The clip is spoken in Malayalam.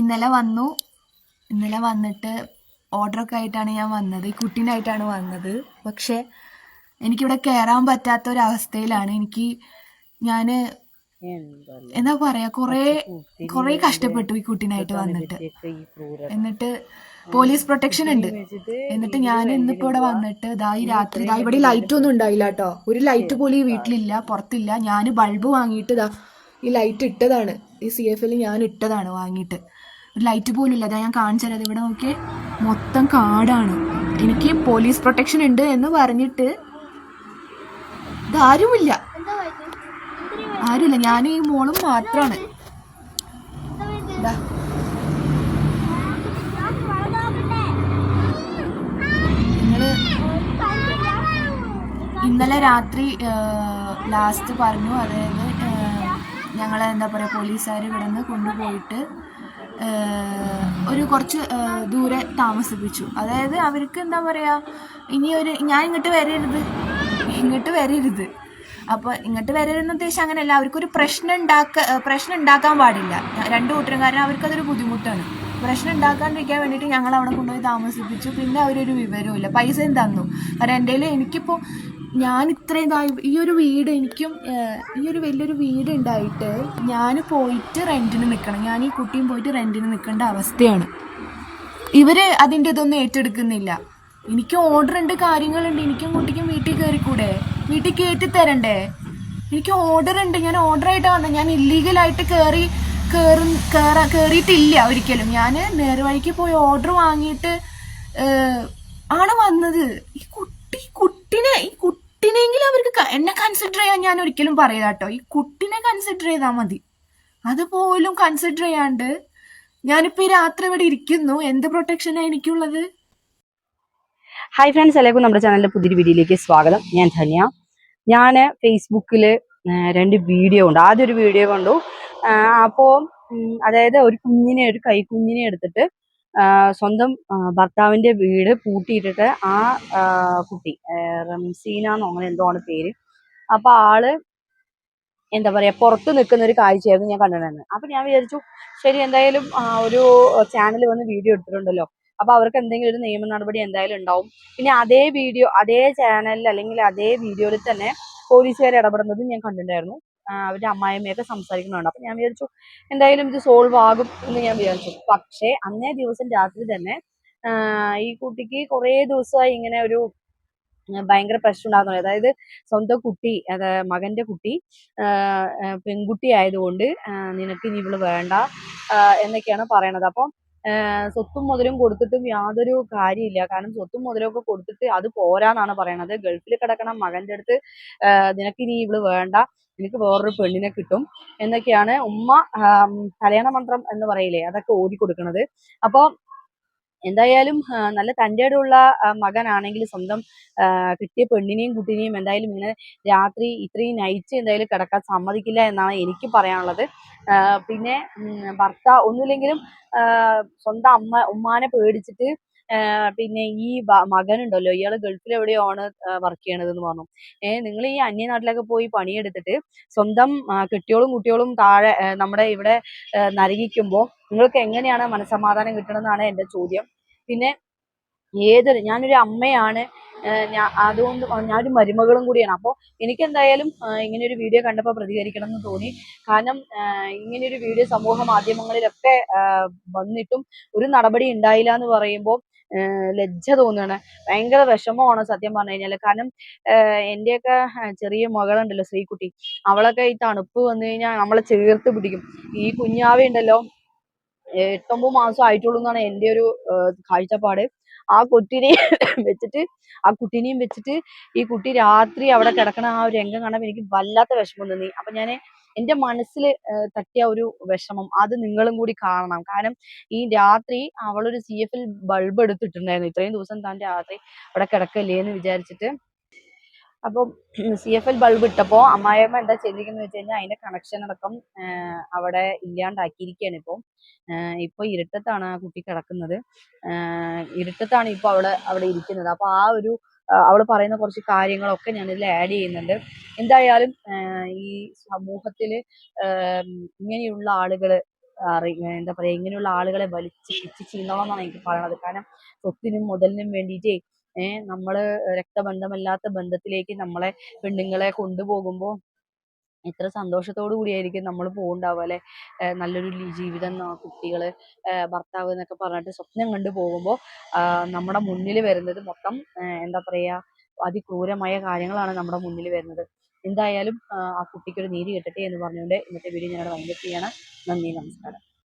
ഇന്നലെ വന്നു. ഇന്നലെ വന്നിട്ട് ഓർഡറൊക്കെ ആയിട്ടാണ് ഞാൻ വന്നത്. ഈ കുട്ടീനായിട്ടാണ് വന്നത്. പക്ഷെ എനിക്കിവിടെ കയറാൻ പറ്റാത്ത ഒരവസ്ഥയിലാണ് എനിക്ക് ഞാൻ എന്താ പറയാ കുറേ കുറേ കഷ്ടപ്പെട്ടു ഈ കുട്ടീനായിട്ട് വന്നിട്ട്. എന്നിട്ട് പോലീസ് പ്രൊട്ടക്ഷൻ ഉണ്ട്. എന്നിട്ട് ഞാൻ ഇന്നിപ്പോ ഇവിടെ വന്നിട്ട് ദാ ഈ രാത്രി ദാ ഇവിടെ ലൈറ്റ് ഒന്നും ഉണ്ടായില്ല കേട്ടോ ഒരു ലൈറ്റ് പോലും ഈ വീട്ടിലില്ല പുറത്തില്ല. ഞാൻ ബൾബ് വാങ്ങിയിട്ട് ദാ ഈ ലൈറ്റ് ഇട്ടതാണ്. ഈ സി എഫ് എൽ ഞാൻ ഇട്ടതാണ് വാങ്ങിയിട്ട്. ഒരു ലൈറ്റ് പോലും ഇല്ല. അതാ ഞാൻ കാണിച്ചു തരാം ഇവിടെ നോക്കിയേ മൊത്തം കാടാണ്. എനിക്ക് പോലീസ് പ്രൊട്ടക്ഷൻ ഉണ്ട് എന്ന് പറഞ്ഞിട്ട് ഇതാരുമില്ല. ആരുമില്ല. ഞാൻ ഈ മോളും മാത്രമാണ് ഇന്നലെ രാത്രി ലാസ്റ്റ് പറഞ്ഞു. അതായത് ഞങ്ങൾ എന്താ പറയുക പോലീസുകാർ ഇവിടെ നിന്ന് കൊണ്ടുപോയിട്ട് ഒരു കുറച്ച് ദൂരെ താമസിപ്പിച്ചു. അതായത് അവർക്ക് എന്താ പറയുക ഇനി ഒരു ഞാൻ ഇങ്ങോട്ട് വരരുത് ഇങ്ങോട്ട് വരരുത്. അപ്പോൾ ഇങ്ങോട്ട് വരരുതെന്ന് ഉദ്ദേശം അങ്ങനെയല്ല അവർക്കൊരു പ്രശ്നം ഉണ്ടാക്ക പ്രശ്നം ഉണ്ടാക്കാൻ പാടില്ല. രണ്ട് കൂട്ടരും കാരണം അവർക്കതൊരു ബുദ്ധിമുട്ടാണ്. പ്രശ്നം ഉണ്ടാക്കാണ്ടിരിക്കാൻ വേണ്ടിയിട്ട് ഞങ്ങൾ അവിടെ കൊണ്ടുപോയി താമസിപ്പിച്ചു. പിന്നെ അവരൊരു വിവരവും ഇല്ല പൈസയും തന്നു. കാരണം എന്റെ എനിക്കിപ്പോൾ ഞാൻ ഇത്രയും ഇതായി ഈ ഒരു വീട് എനിക്കും ഈ ഒരു വലിയൊരു വീട് ഉണ്ടായിട്ട് ഞാൻ പോയിട്ട് റെന്റിന് നിൽക്കണം ഞാൻ ഈ കുട്ടിയും പോയിട്ട് റെന്റിന് നിൽക്കേണ്ട അവസ്ഥയാണ്. ഇവർ അതിന്റെ ഇതൊന്നും ഏറ്റെടുക്കുന്നില്ല. എനിക്ക് ഓർഡർ ഉണ്ട് കാര്യങ്ങളുണ്ട്. എനിക്കും കുട്ടിക്കും വീട്ടിൽ കയറിക്കൂടെ വീട്ടിൽ കയറ്റി തരണ്ടേ? എനിക്ക് ഓർഡർ ഉണ്ട് ഞാൻ ഓർഡർ ആയിട്ട് വന്നത് ഞാൻ ഇല്ലീഗലായിട്ട് കയറി കയറും കയറാ കയറിയിട്ടില്ല ഒരിക്കലും. ഞാൻ നേർവഴിക്ക് പോയി ഓർഡർ വാങ്ങിയിട്ട് ആണ് വന്നത്. ഈ കുട്ടി കുട്ടിനെ ഈ കുട്ടിനെങ്കിലും അവർക്ക് ക- എന്നെ കൺസിഡർ ചെയ്യാൻ ഞാൻ ഒരിക്കലും പറയാ കേട്ടോ ഈ കുട്ടിനെ കൺസിഡർ ചെയ്താൽ മതി. അതുപോലും കൺസിഡർ ചെയ്യാണ്ട് ഞാനിപ്പോ ഈ രാത്രി ഇവിടെ ഇരിക്കുന്നു. എന്ത് പ്രൊട്ടക്ഷനാ എനിക്കുള്ളത്? ഹായ് ഫ്രണ്ട്സ് എല്ലാവർക്കും നമ്മുടെ ചാനലിന്റെ പുതിയൊരു വീഡിയോയിലേക്ക് സ്വാഗതം. ഞാൻ ധന്യ. ഞാൻ ഫേസ്ബുക്കിൽ രണ്ട് വീഡിയോ ഉണ്ട്. ആദ്യം ഒരു വീഡിയോ കണ്ടു. അപ്പോൾ അതായത് ഒരു കുഞ്ഞിനെ ഒരു കൈക്കുഞ്ഞിനെ എടുത്തിട്ട് സ്വന്തം ഭർത്താവിന്റെ വീട് പൂട്ടിയിട്ടിട്ട് ആ കുട്ടി റംസീന എന്നോ അങ്ങനെ എന്തോ ആണ് പേര്. അപ്പോൾ ആൾ എന്താ പറയുക പുറത്ത് നിൽക്കുന്ന ഒരു കാഴ്ചയായിരുന്നു ഞാൻ കണ്ടിട്ടുണ്ടായിരുന്നത്. അപ്പം ഞാൻ വിചാരിച്ചു ശരി എന്തായാലും ഒരു ചാനൽ വന്ന് വീഡിയോ എടുത്തിട്ടുണ്ടല്ലോ. അപ്പോൾ അവർക്ക് എന്തെങ്കിലും ഒരു നിയമ നടപടി എന്തായാലും ഉണ്ടാവും. പിന്നെ അതേ വീഡിയോ അതേ ചാനലിൽ അല്ലെങ്കിൽ അതേ വീഡിയോയിൽ തന്നെ പോലീസുകാർ ഇടപെടുന്നതും ഞാൻ കണ്ടിട്ടുണ്ടായിരുന്നു. അവരുടെ അമ്മായിമ്മയൊക്കെ സംസാരിക്കുന്നുണ്ട്. അപ്പൊ ഞാൻ വിചാരിച്ചു എന്തായാലും ഇത് സോൾവ് ആകും എന്ന് ഞാൻ വിചാരിച്ചു. പക്ഷേ അന്നേ ദിവസം രാത്രി തന്നെ ഈ കുട്ടിക്ക് കുറേ ദിവസമായി ഇങ്ങനെ ഒരു ഭയങ്കര പ്രശ്നം ഉണ്ടാകുന്നു അതായത് സ്വന്തം കുട്ടി അത് മകന്റെ കുട്ടി പെൺകുട്ടി ആയതുകൊണ്ട് നിനക്ക് ഇനി ഇവൾ വേണ്ട എന്നൊക്കെയാണ് പറയണത്. അപ്പം സ്വത്തും മുതലും കൊടുത്തിട്ടും യാതൊരു കാര്യമില്ല. കാരണം സ്വത്തും മുതലും ഒക്കെ കൊടുത്തിട്ട് അത് പോരാന്നാണ് പറയണത്. ഗൾഫിൽ കിടക്കണ മകന്റെ അടുത്ത് നിനക്ക് ഇനി ഇവൾ വേണ്ട. എനിക്ക് വേറൊരു പെണ്ണിനെ കിട്ടും എന്നൊക്കെയാണ് ഉമ്മ കല്യാണ മന്ത്രം എന്ന് പറയില്ലേ? അതൊക്കെ ഓതി കൊടുക്കണത് അപ്പൊ എന്തായാലും നല്ല തന്റെ ഉള്ള മകനാണെങ്കിൽ സ്വന്തം കിട്ടിയ പെണ്ണിനെയും കുട്ടിനെയും എന്തായാലും ഇങ്ങനെ രാത്രി ഇത്രയും നൈറ്റ് എന്തായാലും കിടക്കാൻ സമ്മതിക്കില്ല എന്നാണ് എനിക്ക് പറയാനുള്ളത്. പിന്നെ ഭർത്താവ് ഒന്നുമില്ലെങ്കിലും സ്വന്തം അമ്മ ഉമ്മാനെ പേടിച്ചിട്ട് പിന്നെ ഈ മകനുണ്ടല്ലോ ഇയാൾ ഗൾഫിൽ എവിടെയാണ് വർക്ക് ചെയ്യണതെന്ന് പറഞ്ഞു. ഏഹ് നിങ്ങൾ ഈ അന്യനാട്ടിലൊക്കെ പോയി പണിയെടുത്തിട്ട് സ്വന്തം കെട്ടിയോളും കുട്ടിയോളും താഴെ നമ്മുടെ ഇവിടെ ആ, നരകിക്കുമ്പോൾ നിങ്ങൾക്ക് എങ്ങനെയാണ് മനസമാധാനം കിട്ടണമെന്നാണ് എന്റെ ചോദ്യം. പിന്നെ ഏതൊരു ഞാനൊരു അമ്മയാണ് ഞാൻ അതുകൊണ്ട് ഞാനൊരു മരുമകളും കൂടിയാണ്. അപ്പോൾ എനിക്ക് എന്തായാലും ഇങ്ങനെ ഒരു വീഡിയോ കണ്ടപ്പോൾ പ്രതികരിക്കണം എന്ന് തോന്നി. കാരണം ഇങ്ങനെ ഒരു വീഡിയോ സമൂഹ മാധ്യമങ്ങളിലൊക്കെ വന്നിട്ടും ഒരു നടപടി ഉണ്ടായില്ല എന്ന് പറയുമ്പോൾ ലജ്ജ തോന്നുകയാണ് ഭയങ്കര വിഷമമാണ് സത്യം പറഞ്ഞു കഴിഞ്ഞാൽ കാരണം എന്റെയൊക്കെ ചെറിയ മകളുണ്ടല്ലോ ശ്രീകുട്ടി. അവളൊക്കെ ഈ തണുപ്പ് വന്നു കഴിഞ്ഞാൽ നമ്മളെ ചേർത്ത് പിടിക്കും. ഈ കുഞ്ഞാവയുണ്ടല്ലോ എട്ടൊമ്പത് മാസം ആയിട്ടുള്ളൂ എന്നാണ് എന്റെ ഒരു കാഴ്ചപ്പാട്. ആ കുട്ടിനെ വെച്ചിട്ട് ആ കുട്ടിനെയും വെച്ചിട്ട് ഈ കുട്ടി രാത്രി അവിടെ കിടക്കണ ആ ഒരു രംഗം കാണാൻ എനിക്ക് വല്ലാത്ത വിഷമം തോന്നി. അപ്പൊ ഞാൻ എന്റെ മനസ്സിൽ തട്ടിയ ഒരു വിഷമം അത് നിങ്ങളും കൂടി കാണണം. കാരണം ഈ രാത്രി അവളൊരു സി എഫിൽ ബൾബ് എടുത്തിട്ടുണ്ടായിരുന്നു. ഇത്രയും ദിവസം താൻ രാത്രി അവിടെ കിടക്കല്ലേ എന്ന് വിചാരിച്ചിട്ട്. അപ്പം സി എഫ് എൽ ബൾബ് ഇട്ടപ്പോൾ അമ്മായിയമ്മ എന്താ ചെയ്തിരിക്കുന്നത് വെച്ച് കഴിഞ്ഞാൽ അതിന്റെ കണക്ഷൻ അടക്കം അവിടെ ഇല്ലാണ്ടാക്കിയിരിക്കുകയാണ് ഇപ്പോൾ ഇപ്പോൾ ഇരുട്ടത്താണ് ആ കുട്ടി കിടക്കുന്നത്. ഇരുട്ടത്താണ് ഇപ്പോൾ അവൾ അവിടെ ഇരിക്കുന്നത്. അപ്പോൾ ആ ഒരു അവൾ പറയുന്ന കുറച്ച് കാര്യങ്ങളൊക്കെ ഞാൻ ഇതിൽ ആഡ് ചെയ്യുന്നുണ്ട്. എന്തായാലും ഈ സമൂഹത്തിൽ ഇങ്ങനെയുള്ള ആളുകൾ എന്താ പറയാ ഇങ്ങനെയുള്ള ആളുകളെ വലിച്ച് പിച്ച് ചീന്നോളം എന്നാണ് എനിക്ക് പറയണത്. കാരണം സ്വത്തിനും മുതലിനും വേണ്ടിയിട്ടേ ഏഹ് നമ്മൾ രക്തബന്ധമല്ലാത്ത ബന്ധത്തിലേക്ക് നമ്മളെ പെണ്ണുങ്ങളെ കൊണ്ടുപോകുമ്പോൾ എത്ര സന്തോഷത്തോടു കൂടിയായിരിക്കും നമ്മൾ പോകുന്നുണ്ടാവുക അല്ലെ? നല്ലൊരു ജീവിതം കുട്ടികൾ ഭർത്താവ് എന്നൊക്കെ പറഞ്ഞിട്ട് സ്വപ്നം കണ്ടു പോകുമ്പോൾ നമ്മുടെ മുന്നിൽ വരുന്നത് മൊത്തം എന്താ പറയാ അതിക്രൂരമായ കാര്യങ്ങളാണ് നമ്മുടെ മുന്നിൽ വരുന്നത്. എന്തായാലും ആ കുട്ടിക്കൊരു നീതി കിട്ടട്ടെ എന്ന് പറഞ്ഞുകൊണ്ട് ഇന്നത്തെ വീഡിയോ ഞാനിവിടെ വൈൻഡപ്പ് ചെയ്യാണ്. നന്ദി നമസ്കാരം.